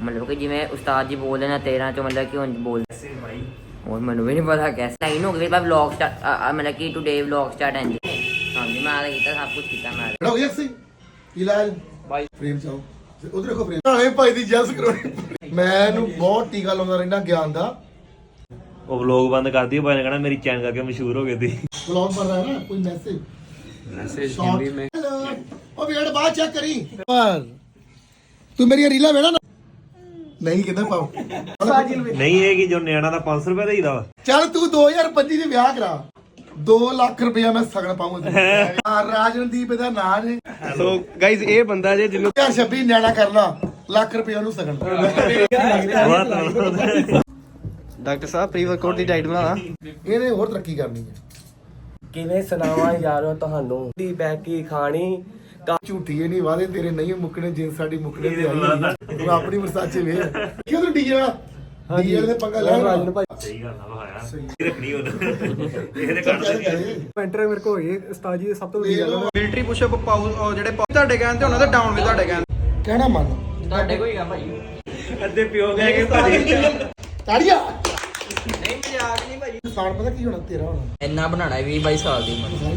ਮਤਲਬ ਕਿ ਜਿਵੇਂ ਉਸਤਾਦ ਜੀ ਬੋਲ ਨੇ 13 ਚੋਂ ਮਤਲਬ ਕਿ ਹੁਣ ਬੋਲ ਐਸੇ ਭਾਈ ਹੋਰ ਮੈਨੂੰ ਵੀ ਨਹੀਂ ਪਤਾ ਕੈਸੇ ਟਾਈਮ ਹੋ ਗਿਆ ਬਾ ਵਲੌਗ ਸਟਾਰਟ ਮਤਲਬ ਕਿ ਟੁਡੇ ਵਲੌਗ ਸਟਾਰਟ ਹੈ ਜੀ। ਹਾਂਜੀ ਮੈਂ ਆ ਕੀਤਾ ਸਭ ਕੁਝ ਕੀਤਾ ਮੈਂ ਲੋ ਗਿਆ ਸੀ ਇਲਾਜ। ਬਾਈ। ਫਰੇਮ ਚਾਓ ਉਧਰ ਦੇਖੋ ਫਰੇਮ। ਨਾਲੇ ਭਾਈ ਦੀ ਜੈਸ ਕਰੋਣੀ ਮੈਨੂੰ ਬਹੁਤ ਟੀਕਾ ਲਾਉਂਦਾ ਰਹਿੰਦਾ ਗਿਆਨ ਦਾ। ਉਹ ਵਲੌਗ ਬੰਦ ਕਰ ਦਿਓ ਭਾਈ ਨੇ ਕਹਣਾ ਮੇਰੀ ਚੈਨ ਕਰਕੇ ਮਸ਼ਹੂਰ ਹੋ ਗਈ ਦੀ ਵਲੌਗ ਪਰ ਰਹਾ ਨਾ ਕੋਈ ਮੈਸੇਜ ਮੈਸੇਜ ਹਿੰਦੀ ਮੈਂ। ਉਹ ਵੀਡੀਓ ਬਾਅਦ ਚੈੱਕ ਕਰੀ। ਪਰ ਤੂੰ ਮੇਰੀਆਂ ਰੀਲਾ ਵੇੜਾ ਨਹੀਂ ਕਿਦਾਂ ਪਾਉ ਨਹੀਂ ਇਹ ਕਿ ਜੋ ਨਿਆਣਾ ਦਾ 500 ਰੁਪਏ ਦੇਈਦਾ ਵਾ। ਚੱਲ ਤੂੰ 2025 ਦੇ ਵਿਆਹ ਕਰਾ। 2 ਲੱਖ ਰੁਪਇਆ ਮੈਂ ਸਗਣ ਪਾਉਂਗਾ ਰਾਜਨਦੀਪ ਦਾ ਨਾਂ ਨੇ ਸੋ ਗਾਇਜ਼ ਇਹ ਬੰਦਾ ਜੇ ਜਿਹਨੂੰ 2026 ਨਿਆਣਾ ਕਰਨਾ ਲੱਖ ਰੁਪਇਆ ਉਹਨੂੰ ਵਾਹ ਤਾਂ ਡਾਕਟਰ ਸਾਹਿਬ ਪ੍ਰੀ ਵਰਕਆਊਟ ਦੀ ਡਾਈਟ ਬਣਾ ਇਹਨੇ ਹੋਰ ਤਰੱਕੀ ਕਰਨੀ ਹੈ। ਕਿਵੇਂ ਸੁਣਾਵਾਂ ਯਾਰੋ ਤੁਹਾਨੂੰ? ਦੀ ਬੈਕੀ ਖਾਣੀ ਝੂਠੀ ਇਹ ਨਹੀਂ ਵਾਦੇ ਤੇਰੇ ਨਹੀਂ ਮੁੱਕਣੇ ਜਿੰਨ ਸਾਡੀ ਮੁੱਕਣੇ ਤੇ ਆਈ ਤੂੰ ਆਪਣੀ ਵਰਸਾਚੇ ਵੇ ਕਿਉਂ ਤੂੰ ਡੀਜੇ ਵਾਲਾ? ਡੀਜੇ ਦੇ ਪੰਗਾ ਲੈ ਰਾਜਨ ਭਾਈ। ਸਹੀ ਗੱਲ ਆ ਵਾਇਆ ਇਹ ਰੱਖਣੀ ਉਹ ਇਹਦੇ ਕਰ ਪੈਂਟਰ ਮੇਰੇ ਕੋਲ ਹੋਏ ਉਸਤਾਦ ਜੀ ਦੇ ਸਭ ਤੋਂ ਗੱਲ ਮਿਲਟਰੀ ਪੁਸ਼ਅਪ ਪਾਉ ਉਹ ਜਿਹੜੇ ਪਾਉ ਤੁਹਾਡੇ ਕਹਿਣ ਤੇ ਉਹਨਾਂ ਦੇ ਡਾਊਨ ਵੀ ਤੁਹਾਡੇ ਕਹਿਣ ਕਹਿਣਾ ਮੰਨ। ਤੁਹਾਡੇ ਕੋਈ ਆ ਭਾਈ। ਅੱਧੇ ਪਿਓ ਗਏ ਕਿ ਭਾਜੀ ਤਾੜੀਆ। ਨਹੀਂ ਮਜ਼ਾਕ ਨਹੀਂ ਭਾਈ। ਨੁਕਸਾਨ ਪਤਾ ਕੀ ਹੋਣਾ ਤੇਰਾ ਹੋਣਾ। ਇੰਨਾ ਬਣਾਣਾ 20 22 ਸਾਲ ਦੀ ਉਮਰ।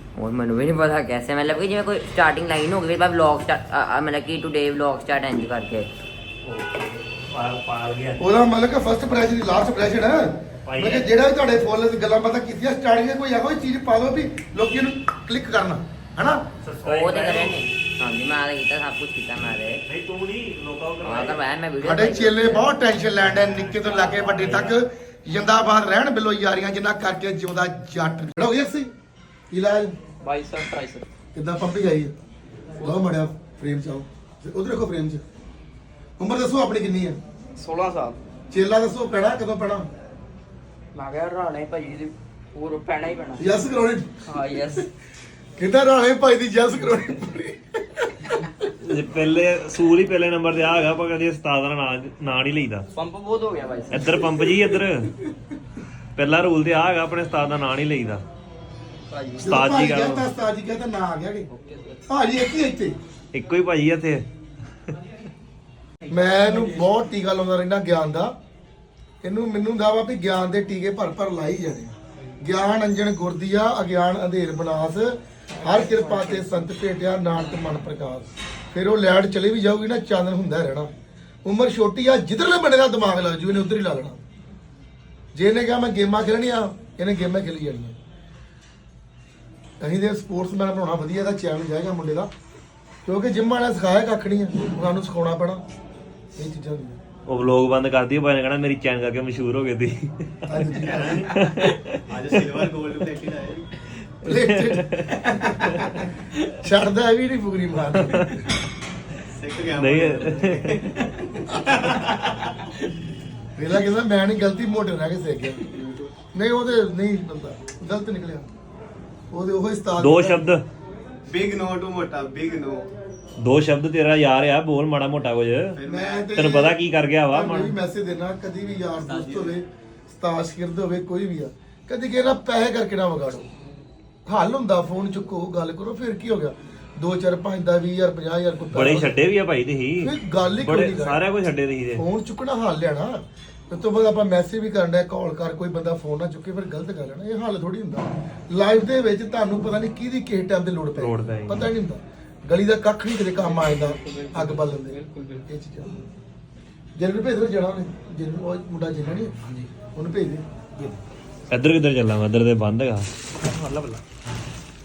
ਹੋਰ ਮੈਨੂੰ ਵੀ ਨਹੀਂ ਪਤਾ ਕਿਵੇਂ ਮਤਲਬ ਕਿ ਜਿਵੇਂ ਕੋਈ ਸਟਾਰਟਿੰਗ ਲਾਈਨ ਹੋ ਗਈ ਬਾਅਦ ਵਲੌਗ ਮਤਲਬ ਕਿ ਟੁਡੇ ਵਲੌਗ ਸਟਾਰਟ ਇੰਜ ਕਰਕੇ ਉਹਦਾ ਮਤਲਬ ਕਿ ਫਸਟ ਪ੍ਰੈਸ਼ਰ ਦੀ ਲਾਸਟ ਪ੍ਰੈਸ਼ਰ ਹੈ। ਮਤਲਬ ਕਿ ਜਿਹੜਾ ਵੀ ਤੁਹਾਡੇ ਫੋਲੋਅਰਸ ਗੱਲਾਂ ਪਤਾ ਕੀਤੀਆਂ ਸਟਾਰਟਿੰਗ ਕੋਈ ਇਹੋ ਜਿਹੀ ਚੀਜ਼ ਪਾ ਦਿਓ ਵੀ ਲੋਕੀ ਨੂੰ ਕਲਿੱਕ ਕਰਨ ਹਨਾ? ਉਹ ਤੇ ਕਰੇ। ਨਹੀਂ ਬਹੁਤ ਨਿੱਕੇ ਤੋਂ ਲੈ ਕੇ ਵੱਡੇ ਤੱਕ। ਜਿੰਦਾਬਾਦ ਰਹਿਣ ਬਿਲੋਈ ਬਿਲੋ ਰਹੀਆਂ ਜਿੰਨਾ ਕਰਕੇ ਜਿਉਂਦਾ ਜੱਟ। ਜਿਹੜਾ ਹੋਇਆ ਸੀ। ਇਲਾਜ ਬਾਈਸੈਪ ਟ੍ਰਾਈਸੈਪ ਕਿੱਦਾਂ ਪੰਪੀ ਆਈ? ਹੈ ਲਓ ਮੜਿਆ ਫਰੇਮ ਚ ਆਓ। ਉਧਰ ਦੇਖੋ ਫਰੇਮ ਚ। ਉਮਰ ਦੱਸੋ ਆਪਣੀ ਕਿੰਨੀ ਹੈ? 16 ਸਾਲ। ਚੇਲਾ ਦੱਸੋ ਪੈਣਾ ਕਦੋਂ ਪੈਣਾ? ਮੈਂ ਕਿਹਾ ਰਾਣੇ ਭਾਈ ਦੀ ਪੂਰ ਪੈਣਾ ਹੀ ਪੈਣਾ। ਯਸ ਕਰਾਉਣੀ। ਹਾਂ ਯੈਸ ਕਿੱਦਾਂ ਰਾਣੇ ਭਾਈ ਦੀ ਯਸ ਕਰਾਉਣੀ ਪੂਰੀ? ਜੇ ਪਹਿਲੇ ਸੂਲ ਹੀ ਪਹਿਲੇ ਨੰਬਰ ਤੇ ਆ ਹੈਗਾ ਪਰ ਕਦੇ ਉਸਤਾਦ ਦਾ ਨਾਂ ਨਾਂ ਨਹੀਂ ਲਈਦਾ। ਪੰਪ ਬਹੁਤ ਹੋ ਗਿਆ ਬਾਈ ਇੱਧਰ ਪੰਪ ਜੀ ਇੱਧਰ। ਪਹਿਲਾ ਰੂਲ ਤੇ ਆ ਹੈਗਾ ਆਪਣੇ ਉਸਤਾਦ ਦਾ ਨਾਂ ਨਹੀਂ ਲਈਦਾ। ਉਸਤਾਦ ਜੀ ਕਹਿੰਦਾ ਕਹਿੰਦਾ ਉਸਤਾਦ ਜੀ ਕਹਿੰਦਾ ਨਾ ਆ ਗਿਆ ਕਿ। ਭਾਜੀ ਇੱਕ ਹੀ ਇੱਥੇ। ਇੱਕੋ ਹੀ ਭਾਜੀ ਆ ਇੱਥੇ। ਮੈਨੂੰ ਬਹੁਤ ਟੀਕਾ ਲਾਉਂਦਾ ਰਹਿਣਾ ਗਿਆਨ ਦਾ। ਇਹਨੂੰ ਮੈਨੂੰ ਦਾਵਾ ਵੀ ਗਿਆਨ ਦੇ ਟੀਕੇ ਭਰ ਭਰ ਲਾਈ ਜਾਣੇ ਗਿਆਨ ਅੰਜਨ ਗੁਰਦੀਆ ਅਗਿਆਨ ਅੰਧੇਰ ਬਨਾਸ। ਹਰ ਕਿਰਪਾ ਤੇ ਸੰਤ ਭੇਟਿਆ ਨਾਨਕ ਮਨ ਪ੍ਰਕਾਸ਼। ਫਿਰ ਉਹ ਲੈਟ ਚਲੀ ਵੀ ਜਾਊਗੀ ਨਾ ਚਾਨਣ ਹੁੰਦਾ ਰਹਿਣਾ। ਉਮਰ ਛੋਟੀ ਆ ਜਿੱਧਰਲੇ ਬੰਦੇ ਦਾ ਦਿਮਾਗ ਲੱਗ ਜੂ ਇਹਨੇ ਉਧਰ ਹੀ ਲਾ ਲੈਣਾ ਜੇ ਇਹਨੇ ਕਿਹਾ ਮੈਂ ਗੇਮਾਂ ਖੇਲਣੀਆਂ ਇਹਨੇ ਗੇਮਾਂ ਖੇਲੀ ਜਾਣੀਆਂ। ਅਸੀਂ ਦੇ ਸਪੋਰਟਸਮੈਨ ਬਣਾਉਣਾ ਵਧੀਆ ਦਾ ਚੈਲੰਜ ਹੈਗਾ ਮੁੰਡੇ ਦਾ। ਕਿਉਂਕਿ ਜਿੰਮ ਵਾਲਿਆਂ ਸਿਖਾਇਆ ਕੱਖ ਨਹੀਂ ਆ ਸਾਨੂੰ ਸਿਖਾਉਣਾ ਪੈਣਾ। ਇਹ ਚੀਜ਼ਾਂ ਹੁੰਦੀਆਂ। ਉਹ ਵਲੋਗ ਬੰਦ ਕਰ ਦਿਓ ਭਾਈ ਨੇ ਕਹਣਾ ਮੇਰੀ ਚੈਨ ਕਰਕੇ ਮਸ਼ਹੂਰ ਹੋ ਗਏ ਤੀ ਅੱਜ ਦੀ ਅੱਜ ਸਿਲਵਰ 골ਡ ਪਲੇਟਿਡ ਆਇਆ ਛੱਡਦਾ ਇਹ ਵੀ ਨਹੀਂ ਫੁਗਰੀ ਮਾਰ ਸਿੱਖ ਗਿਆ ਨਹੀਂ। ਵੇਲਾ ਕਹਿੰਦਾ ਮੈਂ ਨਹੀਂ ਗਲਤੀ ਮੋਟੇ ਰਹਿ ਕੇ ਸਿੱਖ ਗਿਆ। ਨਹੀਂ ਉਹਦੇ ਨਹੀਂ ਬੰਦਾ ਗਲਤ ਨਿਕਲਿਆ। ਉਹਦੇ ਉਹ ਉਸਤਾਦ ਦੋ ਸ਼ਬਦ। ਬਿਗ ਨੋ ਟੂ ਮੋਟਾ ਬਿਗ ਨੋ। ਦੋ ਸ਼ਬਦ ਤੇਰਾ ਯਾਰ ਆ ਬੋਲ ਮਾੜਾ ਮੋਟਾ ਕੁਝ। ਮੈਂ ਤੇ ਤੈਨੂੰ ਪਤਾ ਕੀ ਕਰ ਗਿਆ ਵਾ ਮੈਂ ਵੀ ਮੈਸੇਜ ਦੇਣਾ ਕਦੀ ਵੀ ਯਾਰ ਦੋਸਤ ਹੋਵੇ ਉਸਤਾਦ ਸ਼ਾਗਿਰਦ ਹੋਵੇ ਕੋਈ ਵੀ ਆ ਕਦੀ ਕਿਹੜਾ ਪੈਸੇ ਕਰਕੇ ਨਾ ਵਿਗਾੜੋ। ਹੱਲ ਹੁੰਦਾ ਫੋਨ ਚੁੱਕੋ ਗੱਲ ਕਰੋ ਫਿਰ ਕੀ ਹੋ ਗਿਆ? 2 4 5 ਦਾ 20000 50000 ਕੋਈ ਬੜੇ ਪੈਸਾ- ਛੱਡੇ ਵੀ ਆ ਭਾਈ ਤੁਸੀਂ। ਫਿਰ ਗੱਲ ਹੀ ਕੋਈ ਬੜੇ ਨਹੀਂ ਸਾਰਿਆਂ ਕੋਈ ਛੱਡੇ ਤੁਸੀਂ ਤੇ। ਫੋਨ ਚੁੱਕਣਾ ਹੱਲ ਲੈਣਾ। ਉਸ ਤੋਂ ਬਾਅਦ ਆਪਾਂ ਮੈਸੇਜ ਵੀ ਕਰਨ ਦਾ ਕਾਲ ਕਰ ਕੋਈ ਬੰਦਾ ਫੋਨ ਨਾ ਚੁੱਕੇ ਫਿਰ ਗਲਤ ਕਰ ਲੈਣਾ ਇਹ ਹੱਲ ਥੋੜੀ ਹੁੰਦਾ। ਲਾਈਫ ਦੇ ਵਿੱਚ ਤੁਹਾਨੂੰ ਪਤਾ ਨਹੀਂ ਕਿਹਦੀ ਕਿਸ ਟਾਈਮ ਤੇ ਲੋੜ ਪੈ ਲੋੜ ਪੈ। ਪਤਾ ਨਹੀਂ ਹੁੰਦਾ। ਗਲੀ ਦਾ ਕੱਖ ਨਹੀਂ ਕਿਤੇ ਕੰਮ ਆ ਜਾਂਦਾ ਅੱਗ ਬਾਲ ਲੈਂਦੇ ਇਹ ਚੀਜ਼ਾਂ। ਜਿਹਨੂੰ ਨੂੰ ਭੇਜ ਦੋ ਜਾਣਾ ਉਹਨੇ ਜਿਹਨੂੰ ਉਹ ਮੁੰਡਾ ਜਿਹੜਾ ਨਹੀਂ ਹਾਂਜੀ। ਉਹਨੂੰ ਭੇਜ ਦੇ ਇੱਧਰ ਕਿੱਧਰ ਚੱਲਾਂ ਮੈਂ ਇੱਧਰ ਤੇ ਬੰਦ ਹੈਗਾ।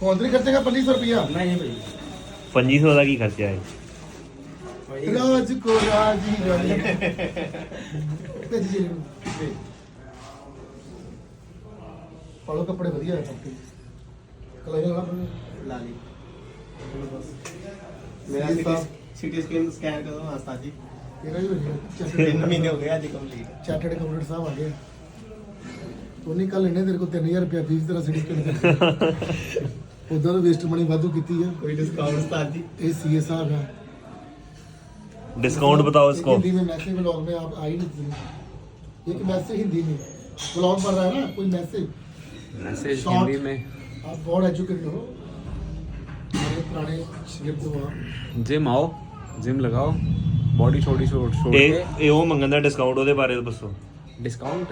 ਫੋਨ ਤੇ ਖਰਚੇਗਾ 2500 ਰੁਪਿਆ ਨਹੀਂ ਭਾਈ। 2500 ਦਾ ਕੀ ਖਰਚਾ ਹੈ? ਰਾਜ ਕੋ ਰਾਜੀ ਰਾਜੀ। ਭੇਜ ਜੀ। ਪਾਲੋ ਕੱਪੜੇ ਵਧੀਆ ਹੈ ਸਭ ਕਲਾਈ ਵਾਲਾ ਲਾ ਲਈ। ਮੇਰਾ ਤਾਂ- ਸਿਟੀ ਸਕੈਨ ਸਕੈਨ ਕਰੋ ਆਸਤਾ ਜੀ। ਤੇਰਾ ਹੀ ਹੋ ਗਿਆ ਤਿੰਨ ਮਹੀਨੇ ਹੋ ਗਏ ਅੱਜ ਕੰਪਲੀਟ ਚਾਰਟਰਡ ਅਕਾਊਂਟੈਂਟ ਸਾਹਿਬ ਆ ਗਏ। ਉਹਨੇ ਕੱਲ ਇਹਨੇ ਤੇਰੇ ਕੋਲ 3000 ਰੁਪਏ ਫੀਸ ਤੇਰਾ ਸਰਟੀਫਿਕੇਟ ਉਦੋਂ ਤਾਂ ਵੇਸਟ ਮਨੀ ਵਾਧੂ ਕੀਤੀ ਆ। ਕੋਈ ਡਿਸਕਾਊਂਟ ਉਸਤਾਦ ਜੀ। ਇਹ ਸੀਏ ਸਾਹਿਬ ਆ। डिस्काउंट बताओ इसको हिंदी में मैसेज ब्लॉग में आप आ ही नहीं थी एक मैसेज हिंदी में ब्लॉग पढ़ रहा है ना कोई मैसेज मैसेज Short. हिंदी में आप बहुत एजुकेटेड हो हमारे पुराने स्क्रिप्ट हो आप जिम आओ जिम लगाओ बॉडी छोटी छोड़ छोड़ ਇਹ के ਇਹ ਉਹ ਮੰਗਣ ਦਾ ਡਿਸਕਾਊਂਟ ਉਹਦੇ ਬਾਰੇ ਦੱਸੋ डिस्काउंट